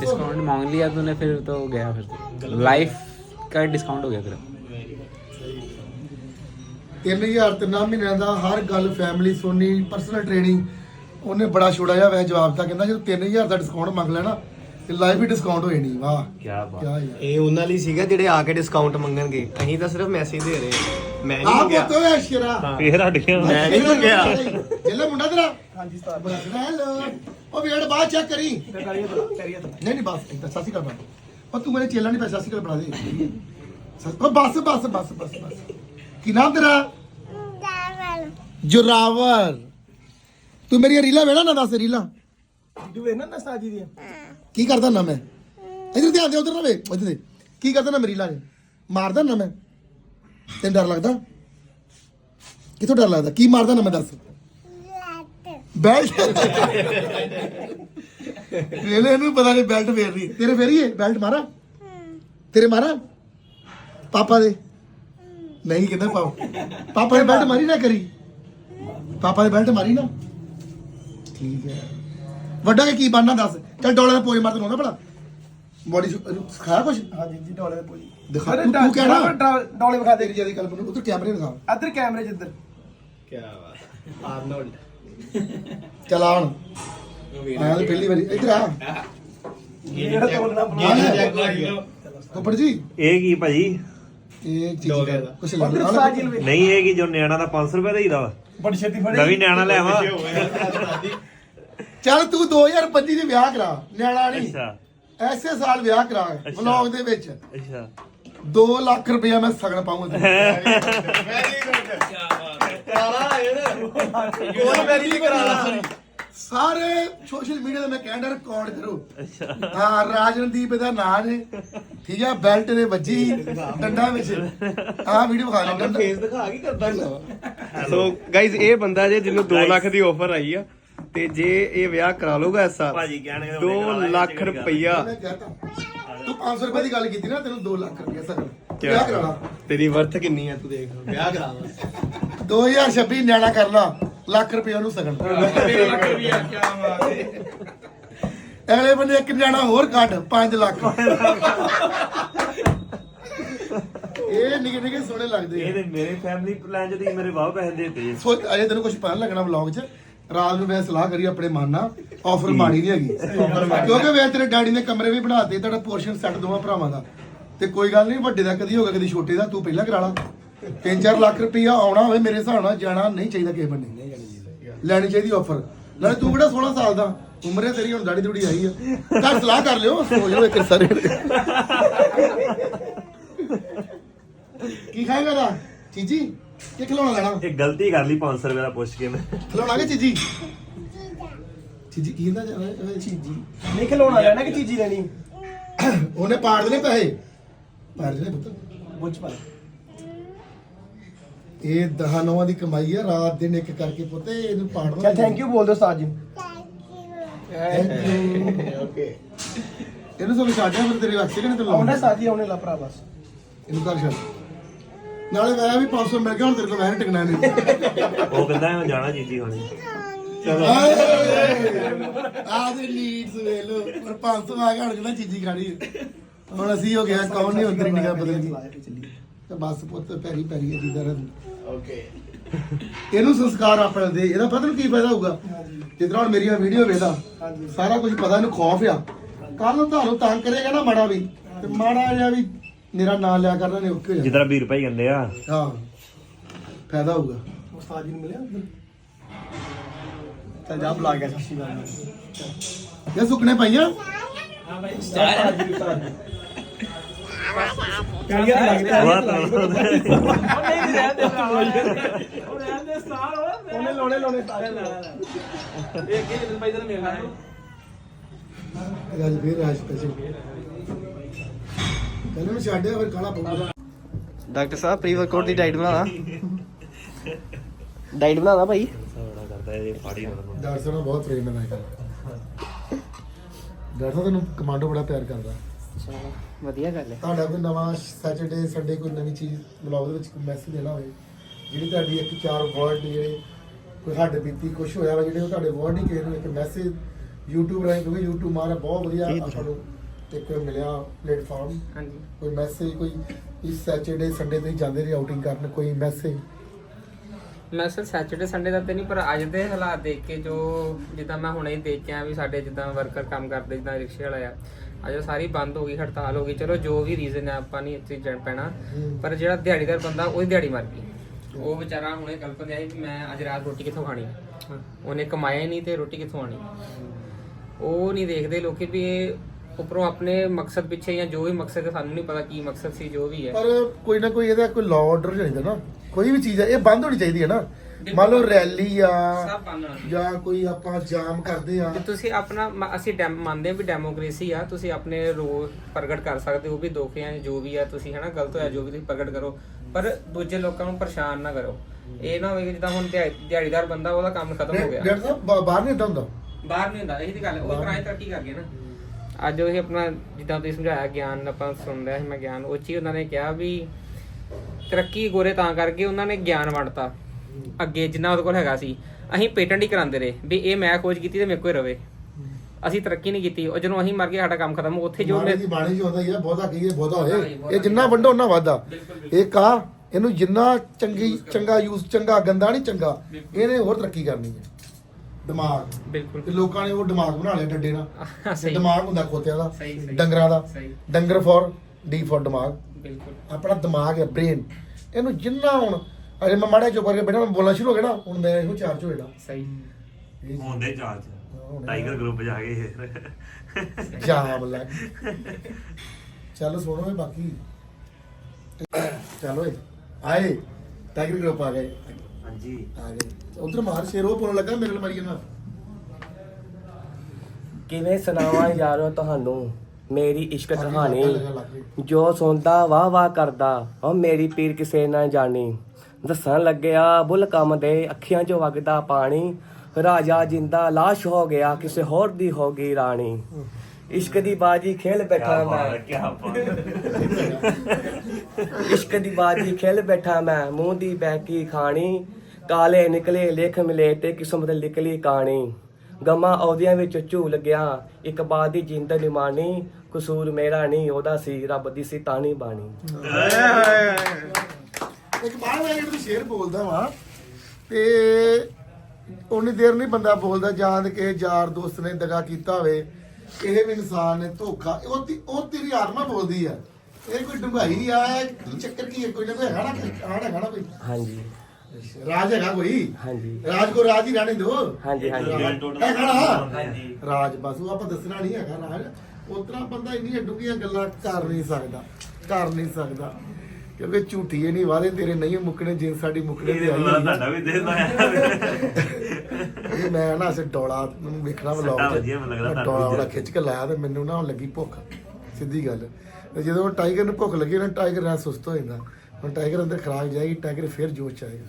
डिस्काउंट मांग लिया तूने फिर तो गया फिर तो लाइफ का डिस्काउंट हो गया तेरा 3000 ਤਿੰਨਾਂ ਮਹੀਨਿਆਂ ਦਾ ਹਰ ਗੱਲ ਫੈਮਿਲੀ ਸੋਨੀ ਪਰਸਨਲ ਟ੍ਰੇਨਿੰਗ ਉਹਨੇ ਬੜਾ ਛੋੜਾ ਜਿਹਾ ਵੈਸੇ ਜਵਾਬ ਦਿੱਤਾ ਕਹਿੰਦਾ ਜਦੋਂ 3000 ਦਾ ਡਿਸਕਾਊਂਟ ਮੰਗ ਲੈਣਾ ਤੇ ਲਾਈਫ ਵੀ ਡਿਸਕਾਊਂਟ ਹੋਏ ਨਹੀਂ ਵਾਹ। ਕੀ ਬਾਤ। ਕੀ ਯਾਰ। ਇਹ ਉਹਨਾਂ ਲਈ ਸੀਗਾ ਜਿਹੜੇ ਆ ਕੇ ਡਿਸਕਾਊਂਟ ਮੰਗਣਗੇ। ਅਸੀਂ ਤਾਂ ਸਿਰਫ ਮੈਸੇਜ ਦੇ ਰਹੇ ਹਾਂ। ਮੈਂ ਨਹੀਂ ਆਪ ਮੰਗਿਆ। ਪੁੱਤੋ ਹੈ। ਸ਼ਰਾ ਫੇਰ ਹਟ ਗਿਆ ਮੈਂ ਨਹੀਂ ਮੰਗਿਆ। ਜਿਹੜਾ ਮੁੰਡਾ ਤੇਰਾ? ਹਾਂਜੀ ਸਟਾਰ ਹੈਲੋ ਉਹ ਵੇੜ ਬਾਅਦ ਚੈੱਕ ਕਰੀ। ਨਹੀਂ ਨਹੀਂ ਬਸ ਇੱਕ ਤਾਂ ਸਾਸੀ ਕਰ ਬਣਾ ਉਹ ਤੂੰ ਮੇਰੇ ਚੇਲਾ ਨਹੀਂ ਪੈ ਸਾਸੀ ਕਰ ਬਣਾ ਦੇ। ਸੱਸ- ਉਹ ਬਸ ਬਸ ਬਸ ਬਸ ਬਸ। ਕੀ ਨਾਮ ਤੇਰਾ? ਜੁਰਾਵਰ ਤੂੰ ਮੇਰੀਆਂ ਰੀਲਾਂ ਵੇਣਾ ਨਾ ਦੱਸ ਰੀਲਾਂ। ਤੂੰ ਵੇਖਣਾ ਨਾ ਸਾਜੀ ਦੀ ਕੀ ਕਰਦਾ ਨਾ ਮੈਂ? ਇਧਰ ਧਿਆਨ ਦੇ ਉਧਰ ਨਾ ਵੇ ਉਧਰ ਦੇ ਕੀ ਕਰਦਾ ਨਾ ਮੇਰੀ ਰੀਲਾਂ ਨੇ ਮਾਰਦਾ ਨਾ ਮੈਂ? ਤੈਨੂੰ ਡਰ ਲੱਗਦਾ? ਕਿਥੋਂ ਡਰ ਲੱਗਦਾ? ਕੀ ਮਾਰਦਾ ਨਾ ਮੈਂ ਦੱਸ? ਬੈਲਟ। ਵੇਲੇ ਇਹਨੂੰ ਪਤਾ ਨਹੀਂ ਬੈਲਟ ਫੇਰ ਰਹੀ ਤੇਰੇ ਫੇਰੀਏ? ਬੈਲਟ ਮਾਰਾ? ਤੇਰੇ ਮਾਰਾ? ਪਾਪਾ ਦੇ। ਨਹੀਂ ਕਿਦਾਂ ਪਾਪਾ ਪਾਪਾ ਨੇ ਬੈਲਟ ਮਾਰੀ ਨਾ ਕਰੀ ਪਾਪਾ ਨੇ ਬੈਲਟ ਮਾਰੀ ਨਾ। ਠੀਕ ਹੈ। ਵੱਡਾ ਕੇ ਬਣਨਾ ਦੱਸ। ਚੱਲ ਡੋਲੇ ਦਾ ਪੋਜ ਮਾਰ ਤੈਨੂੰ ਆਉਂਦਾ ਭਲਾ। ਬੋਡੀ ਸਿਖਾਇਆ ਕੁਛ? ਹਾਂਜੀ ਜੀ ਡੋਲੇ ਦੇ ਪੋਜੀ। ਦਿਖਾ ਤੂੰ ਤੂੰ ਕਹਿਣਾ ਡੋਲੇ ਵਿਖਾ ਤੇਰੀ ਜ਼ਿਆਦਾ ਗੱਲ ਮੈਨੂੰ ਉਧਰ ਕੈਮਰੇ ਦਿਖਾ। ਇੱਧਰ ਕੈਮਰੇ ਜਿੱਧਰ ਕੀ ਬਾਤ ਆਰਨੋਲਡ। ਚੱਲ ਆ ਹੁਣ। ਆਇਆ ਤੇ ਪਹਿਲੀ ਵਾਰੀ। ਇੱਧਰ ਆ। ਜਿਹੜਾ ਤੋਲਣਾ ਕਰੀਓ ਕੋਪੜ ਜੀ। ਇਹ ਕੀ ਭਾਜੀ? ਇਹ ਚੀਜ਼ ਦਾ। ਕੁਛ ਲੱਗ ਰਿਹਾ ਸਾਜੀ ਲਵੇ ਨਹੀਂ ਇਹ ਕੀ ਜੋ ਨਿਆਣਾ ਦਾ 500 ਰੁਪਏ ਦਾ ਹੀ ਦਾ ਵਾ। ਬੜੀ ਛੇਤੀ ਫੜੇ। ਮੈਂ ਵੀ ਨਿਆਣਾ ਲੈ ਆਵਾਂ। ਚੱਲ ਤੂੰ 2025 ਚ ਵਿਆਹ ਕਰਾ ਨਿਆਣਾ ਨਹੀਂ। ਅੱਛਾ। ਐਸੇ ਸਾਲ ਵਿਆਹ ਕਰਾ ਵਲੌਗ ਦੇ ਵਿੱਚ। ਅੱਛਾ। 2 ਲੱਖ ਰੁਪਇਆ ਮੈਂ ਸਗਣ ਪਾਉਂਗਾ ਵੈਰੀ ਗੁੱਡ ਕੀ ਬਾਤ ਕਰਾਲਾ ਇਹ। ਕੋਈ ਵੈਰੀ ਕਰਾਲਾ ਸਾਰੇ ਸੋਸ਼ਲ ਮੀਡੀਆ ਤੇ ਮੈਂ ਕਹਿੰਦਾ ਰਿਕਾਰਡ ਕਰੋ। ਹਾਂ ਰਾਜਨਦੀਪ ਦਾ ਨਾਂ ਨੇ ਠੀਕ ਹੈ ਬੈਲਟ ਦੇ ਵੱਜੀ ਡੰਡਾ ਵਿੱਚ। ਆਹ ਵੀਡੀਓ ਵਿਖਾ ਲੈ ਡੰਡਾ ਦਿਖਾ ਕੀ ਕਰਦਾ ਸੋ ਗਾਇਜ਼ ਇਹ ਬੰਦਾ ਜੇ ਜਿਹਨੂੰ 2 ਲੱਖ ਦੀ ਆਫਰ ਆਈ ਆ ਤੇ ਜੇ ਇਹ ਵਿਆਹ ਕਰਾ ਲਊਗਾ ਇਸ ਸਾਲ ਭਾਜੀ ਕਹਿਣਗੇ 2 ਲੱਖ ਰੁਪਈਆ। ਤੂੰ 500 ਰੁਪਏ ਦੀ ਗੱਲ ਕੀਤੀ ਨਾ ਤੈਨੂੰ 2 ਲੱਖ ਸਗਣ ਕਿਆ ਵਿਆਹ ਤੇਰੀ ਵਰਥ ਕਿੰਨੀ ਆ ਤੂੰ ਦੇਖ। ਵਿਆਹ ਕਰਾ ਬਸ 2026 ਨਿਆਣਾ ਕਰਨਾ ਲੱਖ ਰੁਪਏ ਉਹਨੂੰ ਸਗਣ। ਅਗਲੇ ਬੰਦੇ ਇੱਕ ਨਿਆਣਾ ਹੋਰ ਕੱਢ 5 ਲੱਖ। ਇਹ ਨਿੱਕੇ ਨਿੱਕੇ ਸੋਹਣੇ ਲੱਗਦੇ ਆ। ਇਹ ਤੇ ਮੇਰੇ ਫੈਮਿਲੀ ਪਲਾਨ ਚ ਦੀ ਮੇਰੇ ਬਾਪ ਪੈਸੇ ਦੇਤੇ ਜੀ। ਸੋ ਅਜੇ ਤੈਨੂੰ ਕੁਝ ਪਤਾ ਨੀ ਲੱਗਣਾ ਵਲੌਗ 'ਚ। ਰਾਤ ਨੂੰ ਮੈਂ ਸਲਾਹ ਕਰੀ ਆਪਣੇ ਮਨ ਨਾਲ ਆਫਰ ਮਾੜੀ ਨਹੀਂ ਹੈਗੀ। ਕਿਉਂਕਿ ਵੇ ਤੇਰੇ ਡੈਡੀ ਨੇ ਕਮਰੇ ਵੀ ਬਣਾਤੇ ਤੁਹਾਡਾ ਪੋਰਸ਼ਨ ਸੈੱਟ ਦੋਵਾਂ ਭਰਾਵਾਂ ਦਾ। ਤੇ ਕੋਈ ਗੱਲ ਨਹੀਂ ਵੱਡੇ ਦਾ ਕਦੀ ਹੋਗਾ ਕਦੀ ਛੋਟੇ ਦਾ ਤੂੰ ਪਹਿਲਾਂ ਕਰਾ ਲਾ। 3-4 ਲੱਖ ਰੁਪਈਆ ਆਉਣਾ ਹੋਵੇ ਮੇਰੇ ਹਿਸਾਬ ਨਾਲ ਜਾਣਾ ਨਹੀਂ ਚਾਹੀਦਾ ਕਿਸੇ ਬੰਦੇ ਲੈਣੀ ਚਾਹੀਦੀ ਆਫਰ ਨਾਲੇ ਤੂੰ ਕਿਹੜਾ 16 ਸਾਲ ਦਾ? ਉਮਰ ਹੈ ਤੇਰੀ ਹੁਣ ਦਾੜੀ ਦੂੜੀ ਆਈ ਆ। ਘਰ ਸਲਾਹ ਕਰ ਲਿਓ ਹੋ ਜਾਓ ਇੱਕ ਸਾਰੇ ਕੀ ਖਾਏਗਾ ਦਾ ਚੀਜੀ? ਕੀ ਖਿਲਾਉਣਾ ਲੈਣਾ? ਇਹ ਗਲਤੀ ਕਰ ਲਈ 500 ਰੁਪਏ ਦਾ ਪੁੱਛ ਕੇ ਮੈਂ। ਖਿਲਾਉਣਾ ਕਿ ਚੀਜੀ? ਚੀਜੀ ਕੀ ਹੁੰਦਾ ਚੀਜੀ। ਨਹੀਂ ਖਿਲਾਉਣਾ ਲੈਣਾ ਕਿ ਚੀਜ਼ੀ ਲੈਣੀ? ਉਹਨੇ ਪਾੜ ਦੇਣੇ ਪੈਸੇ। ਪਾੜ ਦੇਣੇ ਪੁੱਤ। ਬੁੱਝ ਪਾ ਇਹ ਦਹਾਂ ਨੌਵਾਂ ਦੀ ਕਮਾਈ ਆ ਰਾਤ ਦਿਨ ਇੱਕ ਕਰਕੇ ਪੁੱਤ ਇਹਨੂੰ ਪਾੜਨਾ ਚਲ ਥੈਂਕ ਯੂ ਬੋਲ ਦਿਓ ਉਸਤਾਦ ਜੀ। ਓਕੇ ਇਹਨੂੰ ਸਾਨੂੰ ਛੱਡਿਆ ਫਿਰ ਤੇਰੇ ਵਾਸਤੇ ਕਿਨੇ ਤੈਨੂੰ ਆਉਣਾ ਲਾਉਣਾ ਉਸਤਾਦ ਜੀ ਆਉਣੇ ਲਾ ਭਰਾ ਬਸ। ਇਹਨੂੰ ਘਰ ਛੱਡ। ਨਾਲੇ ਮੈਂ ਵੀ 500 ਮਿਲ ਗਿਆ ਹੁਣ ਤੇਰੇ ਕੋਲ ਮੈਂ ਟਿਕਣਾ ਨਹੀਂ। ਉਹ ਕਹਿੰਦਾ ਮੈਂ ਜਾਣਾ ਜੀਜੀ ਖਾਣੀ ਆ ਦੇ ਲੀਡਸ ਵੇ ਲੋ ਪਰ 500 ਆ ਗਿਆ ਹੁਣ ਚੀਜ਼ੀ ਖਾਣੀ। ਹੁਣ ਅਸੀਂ ਹੋ ਗਿਆ ਕੌਣ ਨਹੀਂ ਹੁੰਦੀ ਨਿਗਾ ਬਦਲ ਗਈ ਤੇ ਬਸ ਪੁੱਤ ਪੈਰੀ ਪੈਰੀ ਜਿੱਦਾਂ ਰਹਿ ਓਕੇ ਇਹਨੂੰ ਸੰਸਕਾਰ ਆਪਣੇ ਦੇ ਇਹਦਾ ਪਤਾ ਨੂੰ ਕੀ ਫਾਇਦਾ ਹੋਊਗਾ? ਜਿੱਦਾਂ ਹੁਣ ਮੇਰੀਆਂ ਵੀਡੀਓ ਵੇਖਦਾ ਹਾਂਜੀ। ਸਾਰਾ ਕੁਝ ਪਤਾ ਇਹਨੂੰ ਖੌਫ ਆ। ਕੱਲ ਨੂੰ ਤੁਹਾਨੂੰ ਤੰਗ ਕਰੇਗਾ ਨਾ ਮਾੜਾ ਵੀ। ਤੇ ਮਾੜਾ ਜਿਹਾ ਵੀ ਮੇਰਾ ਨਾਂ ਲਿਆ ਕਰਨਾ ਨੇ ਓਕੇ ਹੋ ਜਿੱਦਾਂ ਵੀਰ ਭਾਈ ਕਹਿੰਦੇ ਆ। ਹਾਂ। ਫਾਇਦਾ ਹੋਊਗਾ। ਉਸਤਾਦ ਜੀ ਨੂੰ ਮਿਲਿਆ? ਚੱਲ ਜਾ ਬੁਲਾ ਗਿਆ ਸ਼੍ਰੀ ਅਕਾਲ ਇਹ ਸੁੱਕਣੇ ਪਈਆਂ? ਉਸਤਾਦ ਜੀ। ਉਸਤਾਦ ਜੀ ਉਹਨੇ ਲਾਉਣੇ ਲਾਉਣੇ ਰਾਜ ਵੀਰ ਰਾਜ ਪੈਸੇ ਕਹਿੰਦੇ ਮੈਂ ਛੱਡਿਆ ਫਿਰ ਕਾਲਾ ਪਊਗਾ ਡਾਕਟਰ ਸਾਹਿਬ ਪ੍ਰੀ ਵਰਕਆਊਟ ਦੀ ਡਾਈਟ ਬਣਾਣਾ ਡਾਈਟ ਬਣਾਣਾ ਭਾਈ ਸਾਡਾ ਕਰਦਾ ਇਹ ਫਾੜੀ ਨਾਲ ਡਾਕਟਰ ਸਾਹਿਬ ਨਾਲ ਬਹੁਤ ਪ੍ਰੇਮ ਹੈ ਮੈਂ। ਡਾਕਟਰ ਤੈਨੂੰ ਕਮਾਂਡੋ ਬੜਾ ਪਿਆਰ ਕਰਦਾ। ਵਧੀਆ ਗੱਲ ਹੈ। ਤੁਹਾਡਾ ਕੋਈ ਨਵਾਂ ਸੈਟਰਡੇ ਸੰਡੇ ਕੋਈ ਨਵੀਂ ਚੀਜ਼ ਬਲੌਗ ਦੇ ਵਿੱਚ ਕੋਈ ਮੈਸੇਜ ਦੇਣਾ ਹੋਵੇ ਜਿਹੜੀ ਤੁਹਾਡੀ ਇੱਕ ਚਾਰ ਵਰਡ ਜਿਹੜੇ ਕੋਈ ਹੱਡ ਬੀਤੀ ਕੁਝ ਹੋਇਆ ਵਾ ਜਿਹੜੇ ਉਹ ਤੁਹਾਡੇ ਵਰਡ ਹੀ ਕਿਸੇ ਨੂੰ ਇੱਕ ਮੈਸੇਜ YouTube ਰਾਹੀਂ ਕਿਉਂਕਿ YouTube ਮਾਰਾ ਬਹੁਤ ਵਧੀਆ ਆਪਾਂ ਨੂੰ ਇੱਕ ਮਿਲਿਆ ਪਲੇਟਫਾਰਮ ਹਾਂਜੀ। ਕੋਈ ਮੈਸੇਜ ਕੋਈ ਇਸ ਸੈਟਰਡੇ ਸੰਡੇ ਤੇ ਜਾਂਦੇ ਰਹੇ ਆਊਟਿੰਗ ਕਰਨ ਕੋਈ ਮੈਸੇਜ ਮੈਂ ਸਰ ਸੈਚਰਡੇ ਸੰਡੇ ਦਾ ਤੇ ਨਹੀਂ ਪਰ ਅੱਜ ਦੇ ਹਾਲਾਤ ਦੇਖ ਕੇ ਜੋ ਜਿੱਦਾਂ ਮੈਂ ਹੁਣੇ ਹੀ ਦੇਖਿਆ ਵੀ ਸਾਡੇ ਜਿੱਦਾਂ ਵਰਕਰ ਕੰਮ ਕਰਦੇ ਜਿੱਦਾਂ ਰਿਕਸ਼ੇ ਵਾਲਾ ਆ ਅੱਜ ਸਾਰੀ ਬੰਦ ਹੋ ਗਈ ਹੜਤਾਲ ਹੋ ਗਈ। ਚਲੋ ਜੋ ਵੀ ਰੀਜ਼ਨ ਹੈ ਆਪਾਂ ਨਹੀਂ ਇੱਥੇ ਜਣ ਪੈਣਾ। ਪਰ ਜਿਹੜਾ ਦਿਹਾੜੀਦਾਰ ਬੰਦਾ ਉਹਦੀ ਦਿਹਾੜੀ ਮਰ ਗਈ। ਉਹ ਵਿਚਾਰਾ ਹੁਣੇ ਕਲਪਨ ਆਈ ਵੀ ਮੈਂ ਅੱਜ ਰਾਤ ਰੋਟੀ ਕਿੱਥੋਂ ਖਾਣੀ? ਹੈ। ਉਹਨੇ ਕਮਾਇਆ ਹੀ ਨਹੀਂ ਤੇ ਰੋਟੀ ਕਿੱਥੋਂ ਆਣੀ ਉਹ ਨਹੀਂ ਦੇਖਦੇ ਲੋਕੀ ਵੀ ਇਹ ਉੱਪਰੋਂ ਆਪਣੇ ਮਕਸਦ ਪਿੱਛੇ ਜਾਂ ਜੋ ਵੀ ਮਕਸਦ ਹੈ ਸਾਨੂੰ ਨਹੀਂ ਪਤਾ ਕੀ ਮਕਸਦ ਸੀ ਜੋ ਵੀ ਹੈ। ਪਰ ਕੋਈ ਨਾ ਕੋਈ ਇਹਦਾ ਕੋਈ ਲਾਅ ਆਰਡਰ ਚਾਹੀਦਾ ਨਾ। ਕੋਈ ਵੀ ਚੀਜ਼ ਹੈ ਇਹ ਬੰਦ ਹੋਣੀ ਚਾਹੀਦੀ ਹੈ ਨਾ। ਮੰਨ ਲਓ ਰੈਲੀ ਆ ਸਭ ਬੰਦ ਹੋਣਾ ਜਾਂ ਕੋਈ ਆਪਾਂ ਜਾਮ ਕਰਦੇ ਆ। ਤੇ ਤੁਸੀਂ ਆਪਣਾ ਮ- ਅਸੀਂ ਡੈਮ ਮੰਨਦੇ ਹਾਂ ਵੀ ਡੈਮੋਕ੍ਰੇਸੀ ਆ ਤੁਸੀਂ ਆਪਣੇ ਰੋਲ ਪ੍ਰਗਟ ਕਰ ਸਕਦੇ ਹੋ ਵੀ ਦੁੱਖ ਜਾਂ ਜੋ ਵੀ ਆ ਤੁਸੀਂ ਹਨਾ ਗਲਤ ਹੋਇਆ ਜੋ ਵੀ ਤੁਸੀਂ ਪ੍ਰਗਟ ਕਰੋ। ਪਰ ਦੂਜੇ ਲੋਕਾਂ ਨੂੰ ਪਰੇਸ਼ਾਨ ਨਾ ਕਰੋ। ਇਹ ਨਾ ਹੋਵੇ ਕਿ ਜਿੱਦਾਂ ਹੁਣ ਦਿਹਾ- ਦਿਹਾੜੀਦਾਰ ਬੰਦਾ ਉਹਦਾ ਕੰਮ ਖਤਮ ਹੋ ਗਿਆ। ਡਾਕਟਰ ਸਾਹਿਬ ਬਾ- ਬਾਹਰ ਨਹੀਂ ਏਦਾਂ ਹੁੰਦਾ? ਬਾਹਰ ਨਹੀਂ ਹੁੰਦਾ ਇਹੀ ਦੀ ਗੱਲ ਹੈ, ਉਹ ਕਰਾਏ ਤਰੱਕੀ ਕਰ ਗਏ ਨਾ। ਅੱਜ ਉਹ ਆਪਣਾ ਜਿੱਦਾਂ ਤੁਸੀਂ ਸਮਝਾਇਆ ਗਿਆਨ ਆਪਾਂ ਸੁਣ ਰਿਹਾ ਸੀ ਮੈਂ ਗਿਆਨ ਉਹ 'ਚ ਹੀ ਉਹਨਾਂ ਨੇ ਕਿਹਾ ਵੀ ਤਰੱਕੀ ਗੋਰੇ ਤਾਂ ਕਰਕੇ ਉਹਨਾਂ ਨੇ ਗਿਆਨ ਵੰਡਤਾ। ਅੱਗੇ ਜਿੰਨਾ ਉਹਦੇ ਕੋਲ ਹੈਗਾ ਸੀ ਅਸੀਂ ਪੇਟੈਂਟ ਹੀ ਕਰਾਉਂਦੇ ਰਹੇ ਵੀ ਇਹ ਮੈਂ ਖੋਜ ਕੀਤੀ ਤੇ ਮੇਰੇ ਕੋਲ ਹੀ ਰਵੇ। ਅਸੀਂ ਤਰੱਕੀ ਨਹੀਂ ਕੀਤੀ ਉਹ ਜਦੋਂ ਅਸੀਂ ਮਰ ਗਏ ਸਾਡਾ ਕੰਮ ਖਤਮ ਉੱਥੇ ਜੋ ਮਾੜੇ ਦੀ ਬਾਣੀ ਚ ਹੁੰਦਾ ਹੀ ਆ ਬਹੁਤਾ ਕਹੀਏ ਬਹੁਤਾ ਹੋਏ। ਇਹ ਜਿੰਨਾ ਵੰਡੋ ਉਹਨਾਂ ਬਿਲਕੁਲ, ਇਹ ਕਾ ਇਹਨੂੰ ਜਿੰਨਾ ਚੰਗੀ ਚੰਗਾ ਯੂਜ਼ ਚੰਗਾ ਗੰਦਾ ਨਹੀਂ ਚੰਗਾ ਇਹਨੇ ਹੋਰ ਤਰੱਕੀ ਕਰਨੀ ਹੈ। ਦਿਮਾਗ। ਬਿਲਕੁਲ। ਤੇ ਲੋਕਾਂ ਨੇ ਉਹ ਦਿਮਾਗ ਬਣਾ ਲਿਆ ਡੱਡੇ ਨਾਲ। ਸਹੀ। ਦਿਮਾਗ ਹੁੰਦਾ ਖੋਤਿਆਂ ਦਾ। ਡੰਗਰਾਂ ਦਾ। ਡੰਗਰ ਫॉर ਡੀ ਫॉर ਦਿਮਾਗ। ਬਿਲਕੁਲ। ਆਪਣਾ ਦਿਮਾਗ ਹੈ ਬ੍ਰੇਨ ਇਹਨੂੰ ਜਿੰਨਾ ਹੁਣ ਅਰੇ ਮੈਂ ਮਾੜਾ ਚੁੱਪ ਕਰਕੇ ਬੈਠਾ ਮੈਂ ਬੋਲਣਾ ਸ਼ੁਰੂ ਹੋ ਗਿਆ ਨਾ ਹੁਣ ਮੈਂ ਇਹੋ ਚਾਰਜ ਹੋ ਜਾਣਾ। ਸਹੀ। ਇਹ ਹੁੰਦੇ ਚਾਰਜ। ਹੁਣ ਟਾਈਗਰ ਗਰੁੱਪ ਜਾ ਕੇ ਜਾਮ ਲੱਗ ਚੱਲ ਸੁਣੋ ਇਹ ਬਾਕੀ। ਚਲੋ ਏ ਆਏ। ਟਾਈਗਰ ਗਰੁੱਪ ਆ ਗਏ। ਹਾਂਜੀ। ਆ ਗਏ। ਉਧਰ ਮਾਰ ਸ਼ੇਰ ਉਹ ਪੁਣ ਲੱਗਾ ਮੇਰੇ ਨਾਲ ਮਾਰੀ ਜਾਂਦਾ ਕਿਵੇਂ ਸੁਣਾਵਾਂ ਯਾਰੋ ਤੁਹਾਨੂੰ? ਮੇਰੀ ਇਸ਼ਕ ਕਹਾਣੀ। ਜੋ ਸੁਣਦਾ ਵਾਹ ਵਾਹ ਕਰਦਾ। ਉਹ ਮੇਰੀ ਪੀਰ ਕਿਸੇ ਨਾ ਜਾਣੀ। ਦੱਸਣ ਲੱਗਿਆ ਬੁੱਲ ਕੰਮ ਦੇ ਅੱਖੀਆਂ 'ਚੋਂ ਵਗਦਾ ਪਾਣੀ। ਰਾਜਾ ਜਿੰਦਾ ਲਾਸ਼ ਹੋ ਗਿਆ ਕਿਸੇ ਹੋਰ ਦੀ ਹੋ ਗਈ ਰਾਣੀ। ਇਸ਼ਕ ਦੀ ਬਾਜੀ ਖੇਲ ਬੈਠਾ ਮੈਂ। ਕੀ ਇਸ਼ਕ ਦੀ ਬਾਜੀ ਖੇਲ ਬੈਠਾ ਮੈਂ ਮੂੰਹ ਦੀ ਬੈਕੀ ਖਾਣੀ। ਕਾਲੇ ਨਿਕਲੇ ਲਿਖ ਮਿਲੇ ਤੇ ਕਿਸਮਤ ਨਿਕਲੀ ਕਾਣੀ। ਗਮਾ ਆਉਦਿਆਂ ਵਿੱਚ ਝੂਲ ਗਿਆ ਇੱਕ ਬਾਤ ਦੀ ਜਿੰਦ ਨਿਮਾਣੀ। ਕਸੂਰ ਮੇਰਾ ਨਹੀਂ ਉਹਦਾ ਸੀ ਰੱਬ ਦੀ ਸੀ ਤਾਣੀ ਬਾਣੀ। ਇੱਕ ਬਾਹਰ ਮੈਂ ਜਿਹੜਾ ਸ਼ੇਰ ਬੋਲਦਾ ਵਾਂ ਤੇ ਉਨੀ ਦੇਰ ਨਹੀਂ ਬੰਦਾ ਬੋਲਦਾ ਜਾਣ ਕੇ ਯਾਰ ਦੋਸਤ ਨੇ ਦਗਾ ਕੀਤਾ ਹੋਵੇ ਇਹ ਵੀ ਇਨਸਾਨ ਨੇ ਧੋਖਾ ਉਹ ਤੀ- ਉਹ ਤੇਰੀ ਆਤਮਾ ਬੋਲਦੀ ਆ। ਇਹ ਕੋਈ ਡੁੰਗਾਈ ਆ ਇਹ ਚੱਕਰ ਕੀ ਹੈ ਕੋਈ ਨਾ ਕੋਈ ਹੈਗਾ ਨਾ ਹੈਗਾ ਨਾ ਕੋਈ? ਹਾਂਜੀ। ਰਾਜ ਹੈਗਾ ਕੋਈ? ਹਾਂਜੀ। ਰਾਜ ਕੋ ਰਾਜ ਹੀ ਰਹਿਣੇ ਦਿਓ ਹਾਂਜੀ ਹਾਂਜੀ। ਹੈਗਾ ਨਾ? ਰਾਜ ਬਸ ਉਹ ਆਪਾਂ ਦੱਸਣਾ ਨਹੀਂ ਹੈਗਾ ਰਾਜ। ਉਤਰਾ ਬੰਦਾ ਇੰਨੀਆਂ ਡੂੰਘੀਆਂ ਗੱਲਾਂ ਕਰ ਨਹੀਂ ਸਕਦਾ ਕਰ ਨਹੀਂ ਸਕਦਾ। ਕਿਉਂਕਿ ਝੂਠੀਏ ਨਹੀਂ ਵਾਦੇ ਤੇਰੇ ਨਹੀਂ ਮੁੱਕਣੇ ਜੇ ਸਾਡੀ ਮੁੱਕਣੇ ਤੇ ਆਈ ਹੋਈ। ਆ। ਤੁਹਾਡਾ ਵੀ ਦੇਦਾ ਇਹ ਮੈਂ ਨਾ ਸੇ ਡੋਲਾ ਨੂੰ ਵੇਖਣਾ ਵਲੌਗ ਸਾਡਾ ਵਧੀਆ ਮੈਨੂੰ ਲੱਗਦਾ ਤੁਹਾਡਾ ਡੋਲਾ ਵਾਲਾ ਖਿੱਚ ਕੇ ਲਾਇਆ ਤੇ ਮੈਨੂੰ ਨਾ ਹੁਣ ਲੱਗੀ ਭੁੱਖ ਸਿੱਧੀ ਗੱਲ। ਤੇ ਜਦੋਂ ਟਾਈਗਰ ਨੂੰ ਭੁੱਖ ਲੱਗੀ ਨਾ ਟਾਈਗਰ ਨਾਲ ਸੁਸਤ ਹੋ ਜਾਂਦਾ। ਹੁਣ ਟਾਈਗਰ ਅੰਦਰ ਖਰਾਕ ਜਾਏਗੀ ਟਾਈਗਰ ਫੇਰ ਜੋਸ਼ ਚ ਆਏਗਾ।